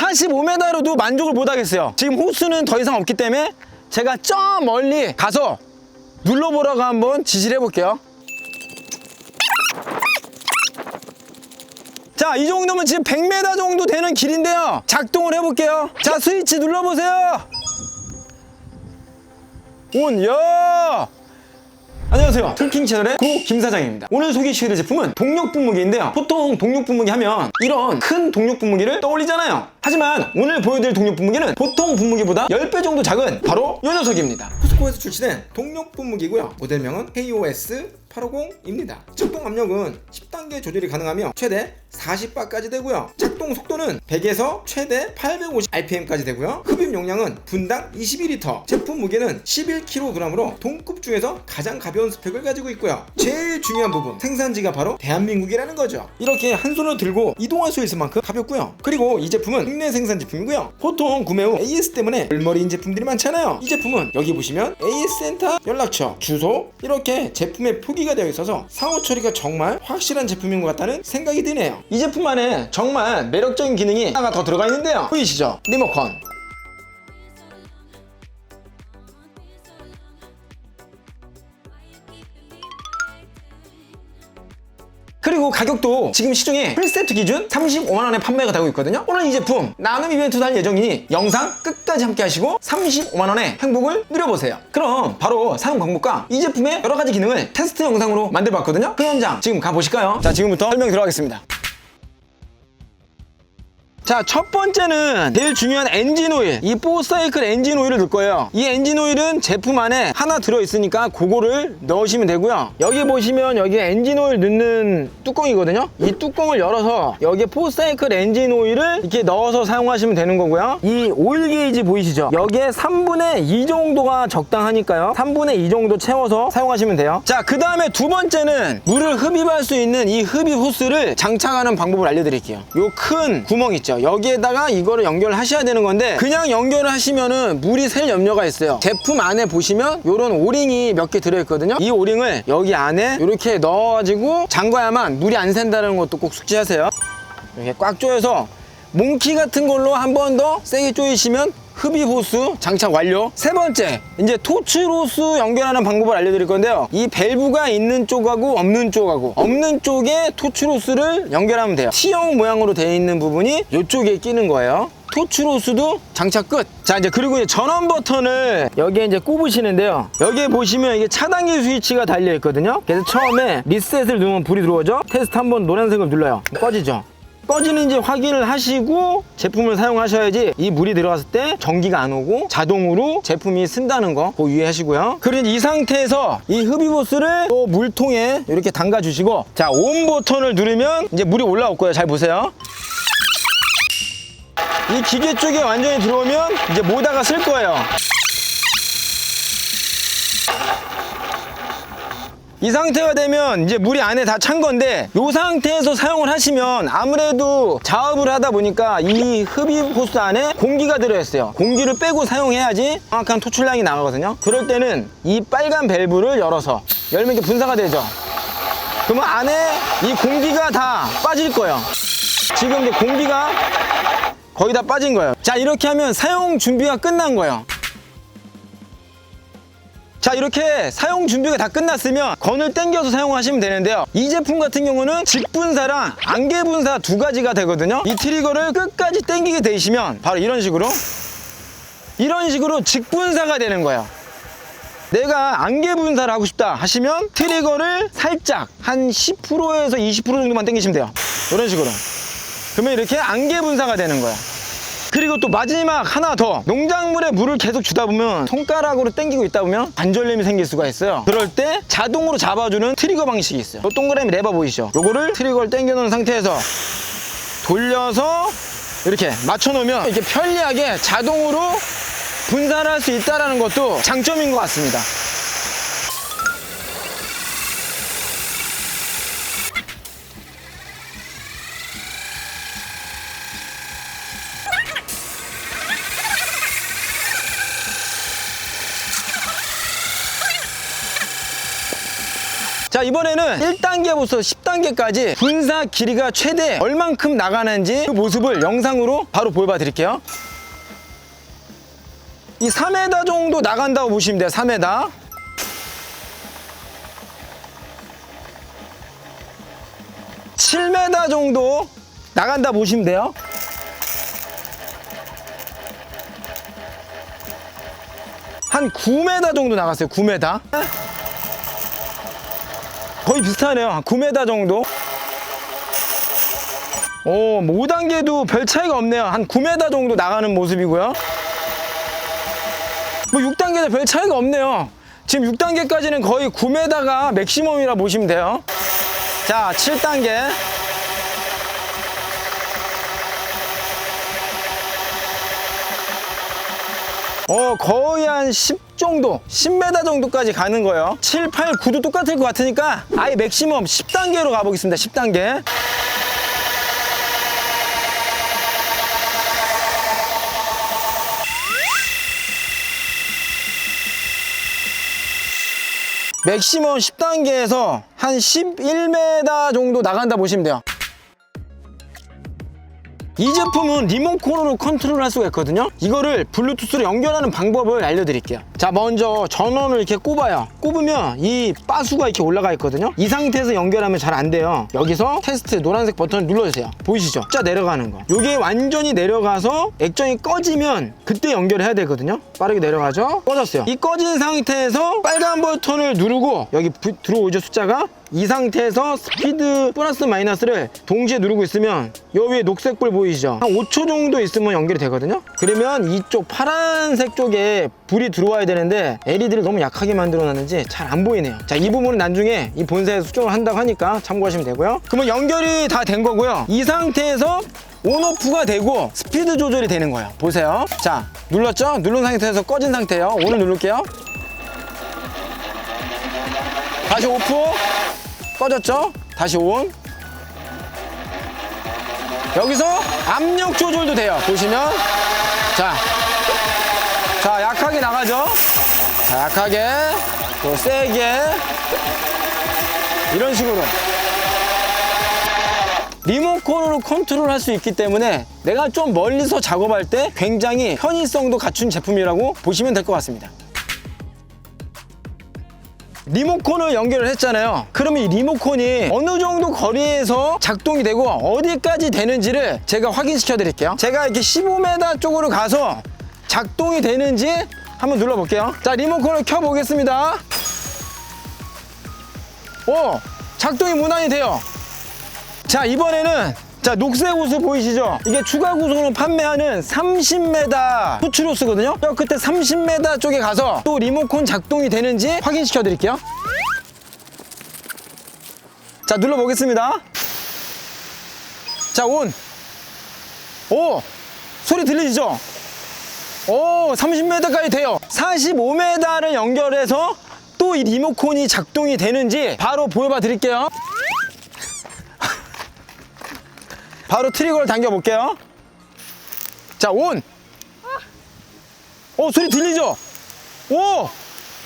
45m로도 만족을 못 하겠어요. 지금 호수는 더 이상 없기 때문에 제가 저 멀리 가서 눌러보라고 한번 지시를 해볼게요. 자, 이 정도면 지금 100m 정도 되는 길인데요. 작동을 해볼게요. 자, 스위치 눌러보세요. 온, 야! 안녕하세요. 툴킹 채널의 구독 김 사장입니다. 오늘 소개시켜드릴 제품은 동력 분무기인데요. 보통 동력 분무기 하면 이런 큰 동력 분무기를 떠올리잖아요. 하지만 오늘 보여드릴 동력 분무기는 보통 분무기보다 10배 정도 작은 바로 이 녀석입니다. 포스코에서 출시된 동력 분무기고요. 모델명은 KOS 850입니다. 작동 압력은 10단계 조절이 가능하며 최대 40바까지 되고요. 작동 속도는 100에서 최대 850rpm까지 되고요. 흡입 용량은 분당 22리터. 제품 무게는 11kg으로 동급 중에서 가장 가벼운 스펙을 가지고 있고요. 제일 중요한 부분 생산지가 바로 대한민국이라는 거죠. 이렇게 한 손으로 들고 이동할 수 있을 만큼 가볍고요. 그리고 이 제품은 국내 생산 제품이고요. 보통 구매 후 AS 때문에 얼머리인 제품들이 많잖아요. 이 제품은 여기 보시면 AS 센터 연락처, 주소 이렇게 제품에 표기가 되어 있어서 상호 처리가 정말 확실한 제품인 것 같다는 생각이 드네요. 이 제품 안에 정말 매력적인 기능이 하나가 더 들어가 있는데요. 보이시죠? 리모컨. 그리고 가격도 지금 시중에 풀세트 기준 35만원에 판매가 되고 있거든요 오늘 이 제품 나눔 이벤트도 할 예정이니 영상 끝까지 함께 하시고 35만원의 행복을 누려보세요 그럼 바로 사용 방법과 이 제품의 여러가지 기능을 테스트 영상으로 만들어봤거든요 그 현장 지금 가보실까요? 자 지금부터 설명 들어가겠습니다 자, 첫 번째는 제일 중요한 엔진 오일. 이 포사이클 엔진 오일을 넣을 거예요. 이 엔진 오일은 제품 안에 하나 들어있으니까 그거를 넣으시면 되고요. 여기 보시면 여기 엔진 오일 넣는 뚜껑이거든요. 이 뚜껑을 열어서 여기에 포사이클 엔진 오일을 이렇게 넣어서 사용하시면 되는 거고요. 이 오일 게이지 보이시죠? 여기에 3분의 2 정도가 적당하니까요. 3분의 2 정도 채워서 사용하시면 돼요. 자, 그 다음에 두 번째는 물을 흡입할 수 있는 이 흡입 호스를 장착하는 방법을 알려드릴게요. 요 큰 구멍 있죠? 여기에다가 이거를 연결하셔야 되는 건데 그냥 연결을 하시면은 물이 셀 염려가 있어요. 제품 안에 보시면 요런 오링이 몇 개 들어있거든요. 이 오링을 여기 안에 이렇게 넣어가지고 잠가야만 물이 안 샌다는 것도 꼭 숙지하세요. 이렇게 꽉 조여서 몽키 같은 걸로 한 번 더 세게 조이시면 흡입 호스 장착 완료. 세 번째, 이제 토치 호스 연결하는 방법을 알려드릴 건데요. 이 밸브가 있는 쪽하고 없는 쪽하고 없는 쪽에 토치 호스를 연결하면 돼요. T형 모양으로 되어 있는 부분이 이쪽에 끼는 거예요. 토치로스도 장착 끝. 자, 이제 그리고 이제 전원 버튼을 여기에 이제 꼽으시는데요. 여기에 보시면 이게 차단기 스위치가 달려 있거든요. 그래서 처음에 리셋을 누르면 불이 들어오죠. 테스트 한번 노란색을 눌러요. 꺼지죠. 꺼지는지 확인을 하시고 제품을 사용하셔야지 이 물이 들어갔을 때 전기가 안 오고 자동으로 제품이 쓴다는 거 그거 유의하시고요. 그리고 이 상태에서 이 흡입호스를 또 물통에 이렇게 담가 주시고 자 온 버튼을 누르면 이제 물이 올라올 거예요. 잘 보세요. 이 기계 쪽에 완전히 들어오면 이제 모다가 쓸 거예요 이 상태가 되면 이제 물이 안에 다 찬 건데 이 상태에서 사용을 하시면 아무래도 작업을 하다 보니까 이 흡입 호스 안에 공기가 들어있어요. 공기를 빼고 사용해야지 정확한 토출량이 나가거든요. 그럴 때는 이 빨간 밸브를 열어서 열면 이렇게 분사가 되죠. 그러면 안에 이 공기가 다 빠질 거예요. 지금 이제 공기가 거의 다 빠진 거예요. 자 이렇게 하면 사용 준비가 끝난 거예요 자 이렇게 사용 준비가 다 끝났으면 건을 당겨서 사용하시면 되는데요. 이 제품 같은 경우는 직분사랑 안개분사 두 가지가 되거든요. 이 트리거를 끝까지 당기게 되시면 바로 이런 식으로 이런 식으로 직분사가 되는 거예요. 내가 안개 분사를 하고 싶다 하시면 트리거를 살짝 한 10%에서 20% 정도만 당기시면 돼요. 이런 식으로. 그러면 이렇게 안개 분사가 되는 거야 그리고 또 마지막 하나 더. 농작물에 물을 계속 주다 보면 손가락으로 당기고 있다 보면 관절염이 생길 수가 있어요. 그럴 때 자동으로 잡아주는 트리거 방식이 있어요. 요 동그라미 레버 보이시죠? 요거를 트리거를 당겨 놓은 상태에서 돌려서 이렇게 맞춰 놓으면 이렇게 편리하게 자동으로 분산을 할수 있다는 것도 장점인 것 같습니다 자 이번에는 1단계부터 10단계까지 분사 길이가 최대 얼만큼 나가는지 그 모습을 영상으로 바로 보여봐 드릴게요. 이 3m 정도 나간다고 보시면 돼요 3m 7m 정도 나간다 보시면 돼요. 한 9m 정도 나갔어요 9m 거의 비슷하네요. 한 9m 정도? 오, 뭐 5단계도 별 차이가 없네요. 한 9m 정도 나가는 모습이고요. 뭐 6단계도 별 차이가 없네요. 지금 6단계까지는 거의 9m가 맥시멈이라 보시면 돼요. 자 7단계. 어 거의 한 10 정도 10m 정도까지 가는 거예요. 7, 8, 9도 똑같을 것 같으니까 아예 맥시멈 10단계로 가보겠습니다 10단계. 맥시멈 10단계에서 한 11m 정도 나간다 보시면 돼요 이 제품은 리모컨으로 컨트롤할 수가 있거든요. 이거를 블루투스로 연결하는 방법을 알려드릴게요. 자 먼저 전원을 이렇게 꼽아요. 꼽으면 이 빠수가 이렇게 올라가 있거든요. 이 상태에서 연결하면 잘 안 돼요. 여기서 테스트 노란색 버튼을 눌러주세요. 보이시죠? 자 내려가는 거. 이게 완전히 내려가서 액정이 꺼지면 그때 연결해야 되거든요. 빠르게 내려가죠? 꺼졌어요. 이 꺼진 상태에서 빨간 버튼을 누르고 여기 부- 들어오죠 숫자가 이 상태에서 스피드 플러스 마이너스를 동시에 누르고 있으면 요 위에 녹색 불 보이시죠? 한 5초 정도 있으면 연결이 되거든요? 그러면 이쪽 파란색 쪽에 불이 들어와야 되는데 LED를 너무 약하게 만들어 놨는지 잘 안 보이네요. 자 이 부분은 나중에 이 본사에서 수정을 한다고 하니까 참고하시면 되고요. 그러면 연결이 다 된 거고요. 이 상태에서 온오프가 되고 스피드 조절이 되는 거예요. 보세요. 자 눌렀죠? 누른 상태에서 꺼진 상태예요. 온을 누를게요 다시 오프? 꺼졌죠? 다시 온? 여기서 압력 조절도 돼요. 보시면. 자, 자 약하게 나가죠? 자 약하게. 또 세게. 이런 식으로. 리모컨으로 컨트롤 할 수 있기 때문에 내가 좀 멀리서 작업할 때 굉장히 편의성도 갖춘 제품이라고 보시면 될 것 같습니다 리모컨을 연결을 했잖아요. 그러면 이 리모컨이 어느 정도 거리에서 작동이 되고 어디까지 되는지를 제가 확인시켜 드릴게요. 제가 이렇게 15m 쪽으로 가서 작동이 되는지 한번 눌러 볼게요. 자 리모컨을 켜 보겠습니다. 오 작동이 무난히 돼요. 자 이번에는 자 녹색 호스 보이시죠? 이게 추가 구성으로 판매하는 30m 후추로스거든요? 저 끝에 30m 쪽에 가서 또 리모컨 작동이 되는지 확인시켜 드릴게요. 자 눌러보겠습니다. 자 온. 오! 소리 들리시죠? 오 30m까지 돼요. 45m를 연결해서 또 이 리모컨이 작동이 되는지 바로 보여봐 드릴게요 바로 트리거를 당겨 볼게요. 자, 온. 오, 소리 들리죠? 오!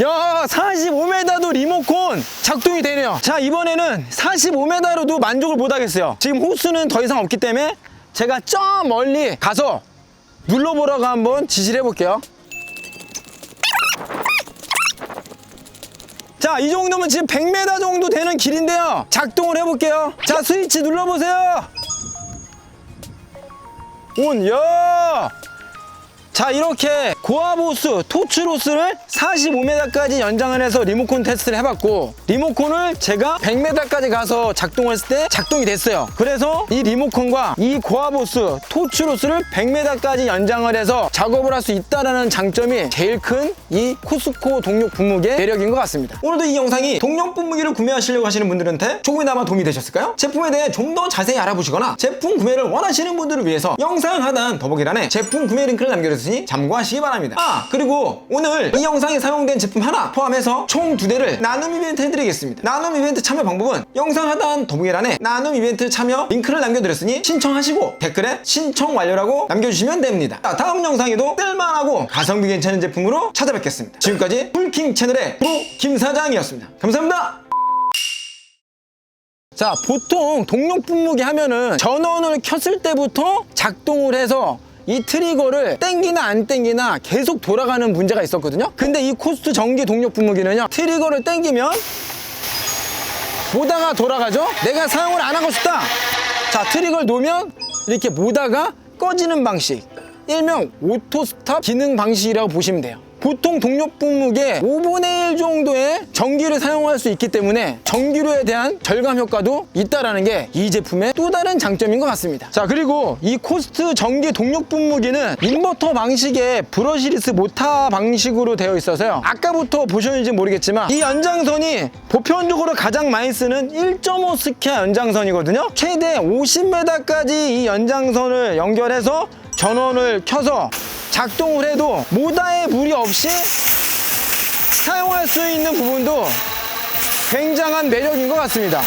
야, 45m도 리모컨 작동이 되네요. 자, 이번에는 45m로도 만족을 못 하겠어요. 지금 호수는 더 이상 없기 때문에 제가 저 멀리 가서 눌러보라고 한번 지시를 해볼게요. 자, 이 정도면 지금 100m 정도 되는 길인데요. 작동을 해볼게요. 자, 스위치 눌러보세요. 온, 야! 자, 이렇게 고아보스 토츠로스를 45m까지 연장을 해서 리모컨 테스트를 해봤고, 리모컨을 제가 100m까지 가서 작동을 했을 때 작동이 됐어요. 그래서 이 리모컨과 이 고아보스 토츠로스를 100m까지 연장을 해서 작업을 할 수 있다는 장점이 제일 큰 이 코스코 동력 분무기의 매력인 것 같습니다. 오늘도 이 영상이 동력 분무기를 구매하시려고 하시는 분들한테 조금이나마 도움이 되셨을까요? 제품에 대해 좀 더 자세히 알아보시거나 제품 구매를 원하시는 분들을 위해서 영상 하단 더보기란에 제품 구매 링크를 남겨 뒀으니 참고하시기 바랍니다. 아 그리고 오늘 이 영상에 사용된 제품 하나 포함해서 총 두 대를 나눔 이벤트 해드리겠습니다. 나눔 이벤트 참여 방법은 영상 하단 더보기란에 나눔 이벤트 참여 링크를 남겨드렸으니 신청하시고 댓글에 신청 완료라고 남겨주시면 됩니다. 자, 다음 영상에도 쓸만하고 가성비 괜찮은 제품으로 찾아뵙겠습니다. 지금까지 풀킹 채널의 프로 김 사장이었습니다. 감사합니다. 자, 보통 동력 분무기 하면은 전원을 켰을 때부터 작동을 해서 이 트리거를 땡기나 안 땡기나 계속 돌아가는 문제가 있었거든요. 근데 이 코스트 전기 동력 분무기는요. 트리거를 땡기면 모다가 돌아가죠? 내가 사용을 안 하고 싶다. 자, 트리거를 놓으면 이렇게 모다가 꺼지는 방식. 일명 오토 스탑 기능 방식이라고 보시면 돼요. 보통 동력 분무기에 5분의 1 정도의 전기를 사용할 수 있기 때문에 전기료에 대한 절감 효과도 있다라는 게 이 제품의 또 다른 장점인 것 같습니다. 자, 그리고 이 코스트 전기 동력 분무기는 인버터 방식의 브러시리스 모타 방식으로 되어 있어서요. 아까부터 보셨는지 모르겠지만 이 연장선이 보편적으로 가장 많이 쓰는 1.5 스퀘어 연장선이거든요. 최대 50m까지 이 연장선을 연결해서 전원을 켜서 작동을 해도 모다에 무리 없이 사용할 수 있는 부분도 굉장한 매력인 것 같습니다.